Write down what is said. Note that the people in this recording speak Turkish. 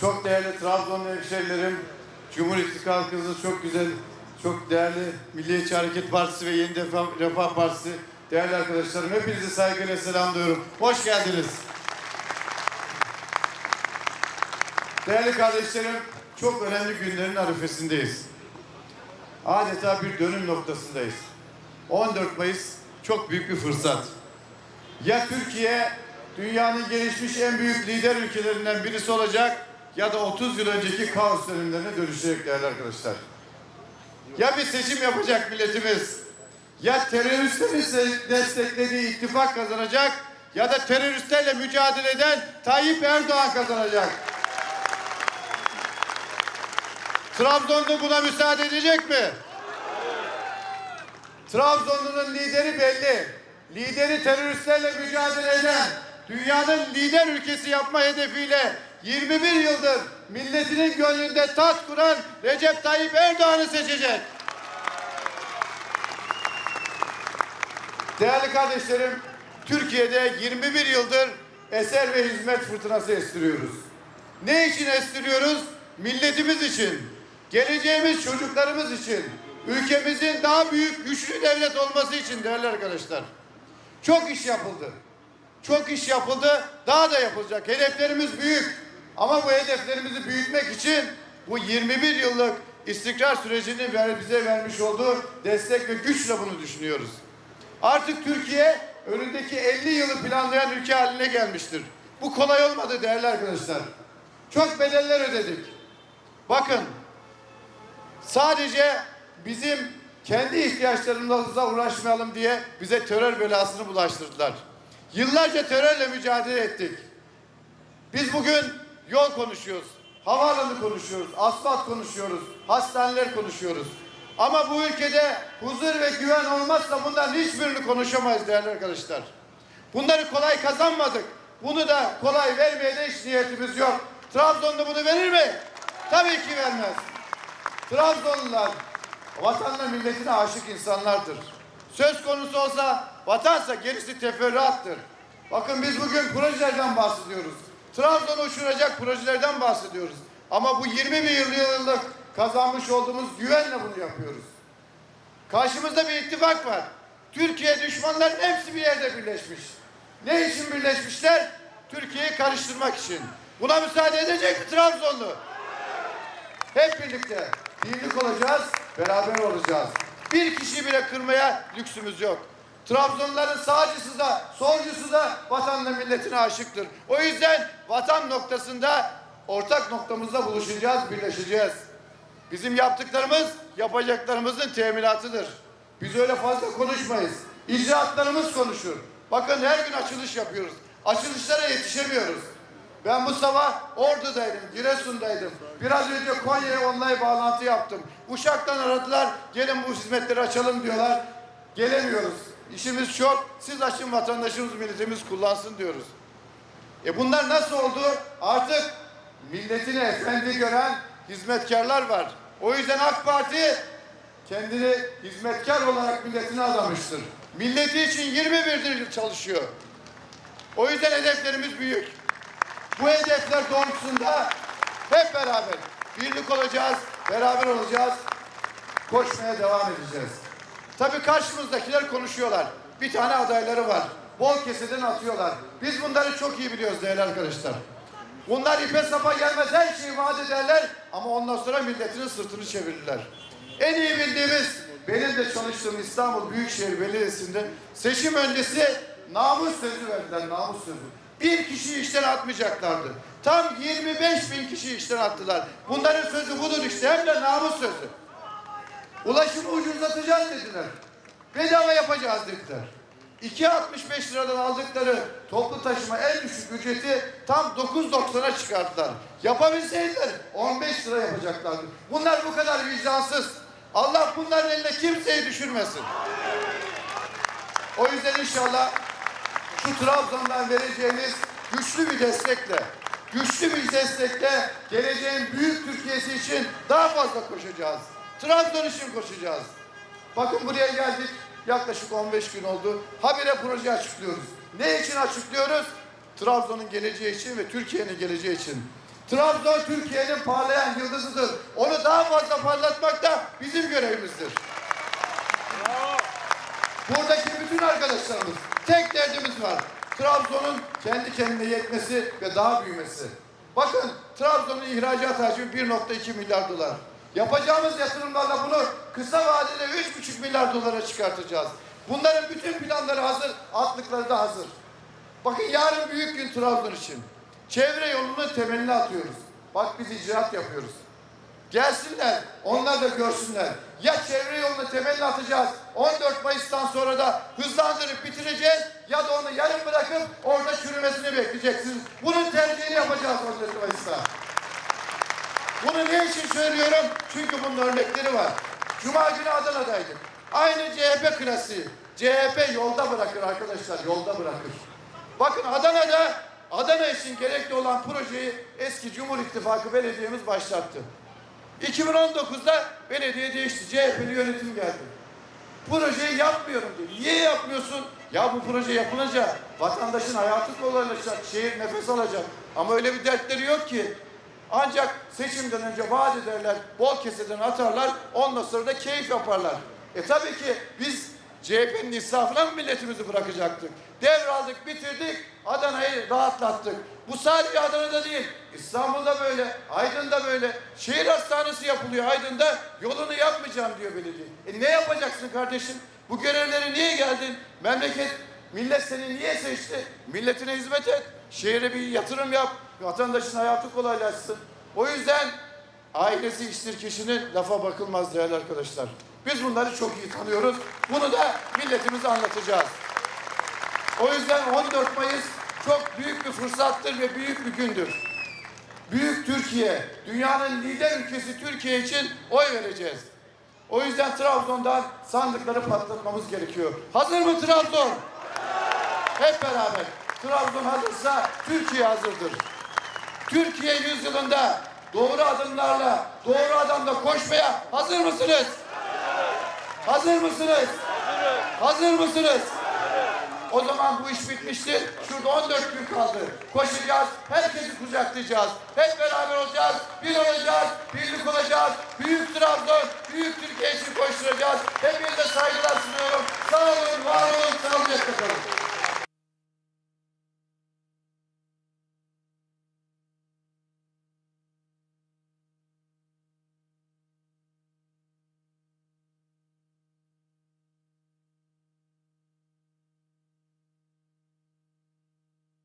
çok değerli Trabzonlu hemşerilerim, Cumhur İttifakımızın çok güzel, çok değerli Milliyetçi Hareket Partisi ve Yeni Refah, Refah Partisi değerli arkadaşlarım hepinizi saygıyla selamlıyorum. Hoş geldiniz. Değerli kardeşlerim, çok önemli günlerin arifesindeyiz. Adeta bir dönüm noktasındayız. 14 Mayıs çok büyük bir fırsat. Ya Türkiye dünyanın gelişmiş en büyük lider ülkelerinden birisi olacak ya da 30 yıl önceki kaos dönemlerine dönüşecek değerli arkadaşlar. Ya bir seçim yapacak milletimiz ya teröristlerin desteklediği ittifak kazanacak ya da teröristlerle mücadele eden Tayyip Erdoğan kazanacak. Trabzon'da buna müsaade edecek mi? Trabzonlu'nun lideri belli. Lideri teröristlerle mücadele eden, dünyanın lider ülkesi yapma hedefiyle 21 yıldır milletinin gönlünde tat kuran Recep Tayyip Erdoğan'ı seçecek. Değerli kardeşlerim, Türkiye'de 21 yıldır eser ve hizmet fırtınası estiriyoruz. Ne için estiriyoruz? Milletimiz için, geleceğimiz çocuklarımız için, ülkemizin daha büyük, güçlü devlet olması için değerli arkadaşlar. Çok iş yapıldı. Çok iş yapıldı, daha da yapılacak. Hedeflerimiz büyük. Ama bu hedeflerimizi büyütmek için bu 21 yıllık istikrar sürecinin ver- bize vermiş olduğu destek ve güçle bunu düşünüyoruz. Artık Türkiye önündeki 50 yılı planlayan ülke haline gelmiştir. Bu kolay olmadı değerli arkadaşlar. Çok bedeller ödedik. Bakın sadece bizim kendi ihtiyaçlarımızla uğraşmayalım diye bize terör belasını bulaştırdılar. Yıllarca terörle mücadele ettik. Biz bugün yol konuşuyoruz, havaalanı konuşuyoruz, asfalt konuşuyoruz, hastaneler konuşuyoruz. Ama bu ülkede huzur ve güven olmazsa bunların hiçbirini konuşamayız değerli arkadaşlar. Bunları kolay kazanmadık. Bunu da kolay vermeye de hiç niyetimiz yok. Trabzon'da bunu verir mi? Tabii ki vermez. Trabzonlular vatanına milletine aşık insanlardır. Söz konusu olsa vatansa gerisi teferruattır. Bakın biz bugün projelerden bahsediyoruz. Trabzon'u uçuracak projelerden bahsediyoruz. Ama bu 21 yıllık kazanmış olduğumuz güvenle bunu yapıyoruz. Karşımızda bir ittifak var. Türkiye düşmanların hepsi bir yerde birleşmiş. Ne için birleşmişler? Türkiye'yi karıştırmak için. Buna müsaade edecek mi Trabzonlu? Hep birlikte birlik olacağız, beraber olacağız. Bir kişi bile kırmaya lüksümüz yok. Trabzonluların sağcısı da, solcusu da vatanla milletine aşıktır. O yüzden vatan noktasında ortak noktamızda buluşacağız, birleşeceğiz. Bizim yaptıklarımız yapacaklarımızın teminatıdır. Biz öyle fazla konuşmayız. İcraatlarımız konuşur. Bakın her gün açılış yapıyoruz. Açılışlara yetişemiyoruz. Ben bu sabah Ordu'daydım, Giresun'daydım. Biraz önce Konya'ya online bağlantı yaptım. Uşak'tan aradılar, gelin bu hizmetleri açalım diyorlar. Gelemiyoruz. İşimiz çok, siz açın vatandaşımız, milletimiz kullansın diyoruz. E bunlar nasıl oldu? Artık milletini efendi gören hizmetkarlar var. O yüzden AK Parti kendini hizmetkar olarak milletine adamıştır. Milleti için 21 yıl çalışıyor. O yüzden hedeflerimiz büyük. Bu hedefler doğrultusunda hep beraber birlik olacağız, beraber olacağız, koşmaya devam edeceğiz. Tabii karşımızdakiler konuşuyorlar. Bir tane adayları var. Bol keseden atıyorlar. Biz bunları çok iyi biliyoruz değerli arkadaşlar. Bunlar ipe sapa gelmez her şeyi vaat ederler ama ondan sonra milletinin sırtını çevirirler. En iyi bildiğimiz benim de çalıştığım İstanbul Büyükşehir Belediyesi'nde seçim öncesi namus sözü verdiler, namus sözü. Bir kişiyi işten atmayacaklardı. Tam 25 bin kişi işten attılar. Bunların sözü budur işte hem de namus sözü. Ulaşımı ucuzlatacağız dediler. Bedava yapacağız dediler. 2.65 liradan aldıkları toplu taşıma en düşük ücreti tam 9.90'a çıkarttılar. Yapabilseydiler 15 lira yapacaklardı. Bunlar bu kadar vicdansız. Allah bunların eline kimseyi düşürmesin. O yüzden inşallah şu Trabzon'dan vereceğiniz güçlü bir destekle, güçlü bir destekle geleceğin büyük Türkiye'si için daha fazla koşacağız. Trabzon için koşacağız. Bakın buraya geldik. Yaklaşık 15 gün oldu. Habire proje açıklıyoruz. Ne için açıklıyoruz? Trabzon'un geleceği için ve Türkiye'nin geleceği için. Trabzon Türkiye'nin parlayan yıldızıdır. Onu daha fazla parlatmak da bizim görevimizdir. Buradaki bütün arkadaşlarımız tek derdimiz var. Trabzon'un kendi kendine yetmesi ve daha büyümesi. Bakın Trabzon'un ihracat hacmi 1.2 milyar dolar. Yapacağımız yatırımlarla bunu kısa vadede 3,5 milyar dolara çıkartacağız. Bunların bütün planları hazır, atlıkları da hazır. Bakın yarın büyük gün Trabzon için. Çevre yolunun temelini atıyoruz. Bak biz icraat yapıyoruz. Gelsinler, onlar da görsünler. Ya çevre yolunu temelini atacağız, 14 Mayıs'tan sonra da hızlandırıp bitireceğiz ya da onu yarım bırakıp orada çürümesini bekleyeceksiniz. Bunun tercihini yapacağız 14 Mayıs'ta. Bunu ne için söylüyorum? Çünkü bunun örnekleri var. Cuma günü Adana'daydık. Aynı CHP klasiği. CHP yolda bırakır arkadaşlar, yolda bırakır. Bakın Adana'da Adana için gerekli olan projeyi eski Cumhur İttifakı belediyemiz başlattı. 2019'da belediye değişti. CHP'li yönetim geldi. Projeyi yapmıyorum diyor. Niye yapmıyorsun? Ya bu proje yapılınca vatandaşın hayatı kolaylaşacak, şehir nefes alacak. Ama öyle bir dertleri yok ki. Ancak seçimden önce vaat ederler, bol keseden atarlar, ondan sonra da keyif yaparlar. E tabii ki biz CHP'nin israfına mı milletimizi bırakacaktık? Devraldık, bitirdik, Adana'yı rahatlattık. Bu sadece Adana'da değil, İstanbul'da böyle, Aydın'da böyle. Şehir hastanesi yapılıyor Aydın'da, yolunu yapmayacağım diyor belediye. E ne yapacaksın kardeşim? Bu görevlere niye geldin? Memleket, millet seni niye seçti? Milletine hizmet et, şehre bir yatırım yap, vatandaşın hayatı kolaylaşsın. O yüzden ailesi iştir kişinin lafa bakılmaz değerli arkadaşlar. Biz bunları çok iyi tanıyoruz. Bunu da milletimize anlatacağız. O yüzden 14 Mayıs çok büyük bir fırsattır ve büyük bir gündür. Büyük Türkiye, dünyanın lider ülkesi Türkiye için oy vereceğiz. O yüzden Trabzon'dan sandıkları patlatmamız gerekiyor. Hazır mı Trabzon? Hep beraber. Trabzon hazırsa Türkiye hazırdır. Türkiye yüzyılında doğru adımlarla, doğru adamla koşmaya hazır mısınız? Hazır mısınız? Hazır mısınız? O zaman bu iş bitmiştir. Şurada 14 gün kaldı. Koşacağız, herkesi kucaklayacağız. Hep beraber olacağız, bir olacağız, birlik olacağız. Büyük Trabzon, büyük Türkiye için koşturacağız. Hepinize saygılar sunuyorum. Sağ olun, var olun, sağlıcakla kalın.